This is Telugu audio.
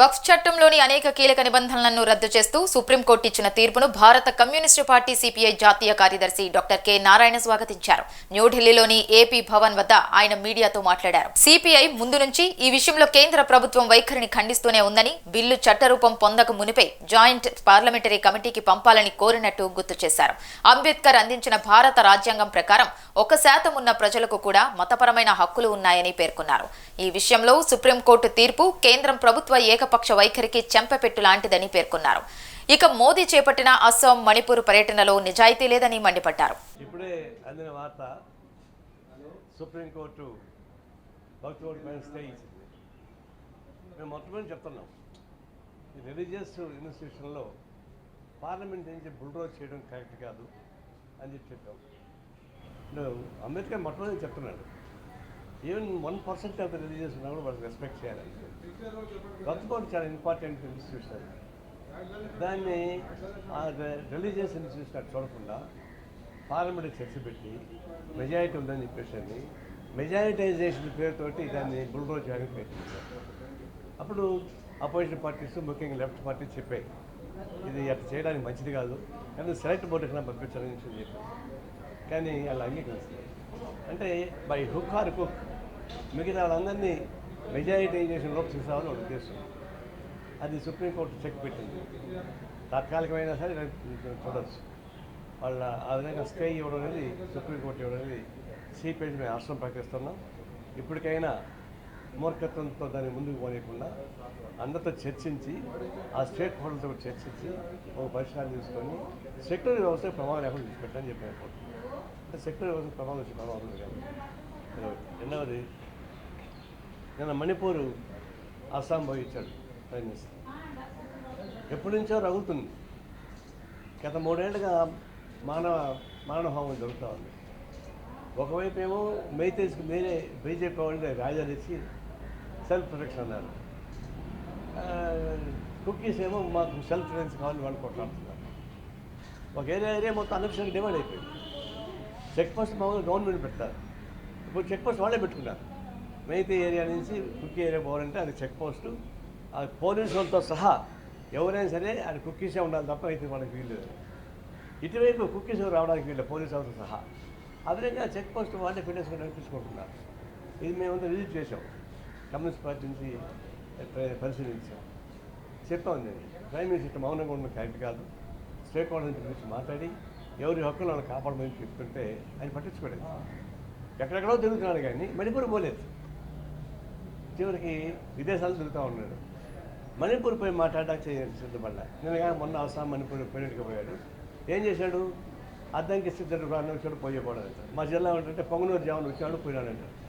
వక్ఫ్ చట్టంలోని అనేక కీలక నిబంధనలను రద్దు చేస్తూ సుప్రీంకోర్టు ఇచ్చిన తీర్పును భారత కమ్యూనిస్టు పార్టీ సిపిఐ జాతీయ కార్యదర్శి డాక్టర్ కె నారాయణ స్వాగతించారు. న్యూఢిల్లీలోని ఏపీ భవన్ వద్ద ఆయన మీడియాతో మాట్లాడారు. సిపిఐ ముందు నుంచి ఈ విషయంలో కేంద్ర ప్రభుత్వం వైఖరిని ఖండిస్తూనే ఉందని బిల్లు చట్టరూపం పొందక మునిపే జాయింట్ పార్లమెంటరీ కమిటీకి పంపాలని కోరినట్టు గుర్తు చేశారు. అంబేద్కర్ అందించిన భారత రాజ్యాంగం ప్రకారం ఒక శాతం ఉన్న ప్రజలకు కూడా మతపరమైన హక్కులు ఉన్నాయని పేర్కొన్నారు. ఈ విషయంలో సుప్రీంకోర్టు తీర్పు కేంద్రం ప్రభుత్వ ఏక ఏకపక్ష వైఖరికి చెంపపెట్టు లాంటిదని పేర్కొన్నారు. ఇక మోదీ చేపట్టిన అస్సాం మణిపూర్ పర్యటనలో నిజాయితీ లేదని మండిపడ్డారు. ఇప్పుడే అందిన వార్త సుప్రీంకోర్టు మేము మొట్టమొదటి చెప్తున్నాం. రిలీజియస్ ఇన్స్టిట్యూషన్లో పార్లమెంట్ నుంచి బుల్రోజ్ చేయడం కరెక్ట్ కాదు అని చెప్పి చెప్పాం. అంబేద్కర్ మొట్టమొదటి చెప్తున్నాడు even one percent of the religious ఉన్నా కూడా వాళ్ళకి రెస్పెక్ట్ చేయాలి భక్తుకోటి చాలా ఇంపార్టెంట్ ఇన్స్టిట్యూషన్ దాన్ని రిలీజియస్ ఇన్స్టిట్యూషన్ అటు చూడకుండా పార్లమెంట్ చర్చ పెట్టి మెజారిటీ ఉందని చెప్పేసి మెజారిటైజేషన్ పేరుతోటి దాన్ని బుల్రోజ్ చేయడానికి ప్రయత్నించారు. అప్పుడు అపోజిషన్ పార్టీస్ ముఖ్యంగా లెఫ్ట్ పార్టీ చెప్పాయి ఇది అట్లా చేయడానికి మంచిది కాదు కానీ సెలెక్ట్ బోర్డు ఎక్కడ పంపించాలని చెప్పి చెప్పారు. కానీ వాళ్ళు అంగీకరిస్తారు అంటే బై హుక్ ఆర్ కుక్ మిగతా వాళ్ళందరినీ మెజారిటైజేషన్లోకి తీసుకురావాలని ఒక ఉద్దేశం. అది సుప్రీంకోర్టు చెక్ పెట్టింది. తాత్కాలికమైనా సరే చూడవచ్చు వాళ్ళ ఆ విధంగా స్టే ఇవ్వడం అనేది సుప్రీంకోర్టు ఇవ్వడం అనేది సిపిఐ మేము ఆశ్రమం ప్రకటిస్తున్నాం. ఇప్పటికైనా మూర్ఖత్వంతో దాన్ని ముందుకు పోనీయకుండా అందరితో చర్చించి ఆ స్టేట్ హోల్డర్తో కూడా చర్చించి ఒక పరిష్కారం తీసుకొని సెక్యూరిటీ వ్యవస్థ ప్రమాదం లేకుండా తీసుకెట్టని చెప్పి అనుకుంటున్నాం అంటే సెక్యులర్ ఉంది కాదు రెండవది నిన్న మణిపూర్ అస్సాం పోయి ఇచ్చాడు ప్రైమ్ మినిస్టర్ ఎప్పటి నుంచో రగులుతుంది గత మూడేళ్ళుగా మానవ మానవ జరుగుతూ ఉంది ఒకవైపు ఏమో మైతేజ్కి మీరే బీజేపీ వాళ్ళు రాజాలు ఇచ్చి సెల్ఫ్ ప్రొటెక్షన్ అన్నారు కుక్కీస్ కుకీస్ ఏమో మాకు సెల్ఫ్ డిఫెన్స్ కావాలని వాళ్ళు కొట్లాడుతున్నారు ఒక ఏరియా ఏరియా మొత్తం అనఫిషియల్ డివైడ్ అయిపోయింది చెక్ పోస్ట్ మామూలుగా గవర్నమెంట్ పెడతారు. ఇప్పుడు చెక్ పోస్ట్ వాళ్ళే పెట్టుకున్నారు మైతే ఏరియా నుంచి కుక్కీ ఏరియా పోవాలంటే అది చెక్ పోస్టు. ఆ పోలీసు వాళ్ళతో సహా ఎవరైనా సరే అది కుక్కీసే ఉండాలి తప్ప అయితే వాళ్ళకి వీలు ఇటువైపు కుక్కీస్ రావడానికి వీళ్ళు పోలీసు వాళ్ళతో సహా. ఆ విధంగా చెక్ పోస్ట్ వాళ్ళే పెట్టేసుకుని నడిపించుకుంటున్నారు. ఇది మేమంతా విజిట్ చేసాం కమ్యూనిస్ట్ పార్టీ నుంచి పరిశీలించాం. చెప్పాం నేను. ప్రైమ్ మినిస్టర్ మౌనంగా ఉన్న కరెక్ట్ కాదు. స్టేక్ హోల్డర్ గురించి మాట్లాడి ఎవరి హక్కులు వాళ్ళు కాపాడమని చెప్తుంటే ఆయన పట్టించుకోలేదు. ఎక్కడెక్కడో తిరుగుతున్నాడు కానీ మణిపూర్ పోలేదు. చివరికి విదేశాలు తిరుగుతూ ఉన్నాడు. మణిపూర్ పోయి మాట్లాడడానికి సిద్ధపడ్డా. నేను కానీ మొన్న అవసరం మణిపూర్ పోయినట్టుగా పోయాడు. ఏం చేశాడు? అద్దంకి సిద్ధుడు ప్రాణం వచ్చాడు పోయకూడదు మా జిల్లా ఏంటంటే పొంగనూరు జాములు వచ్చాడు పోయినాడంట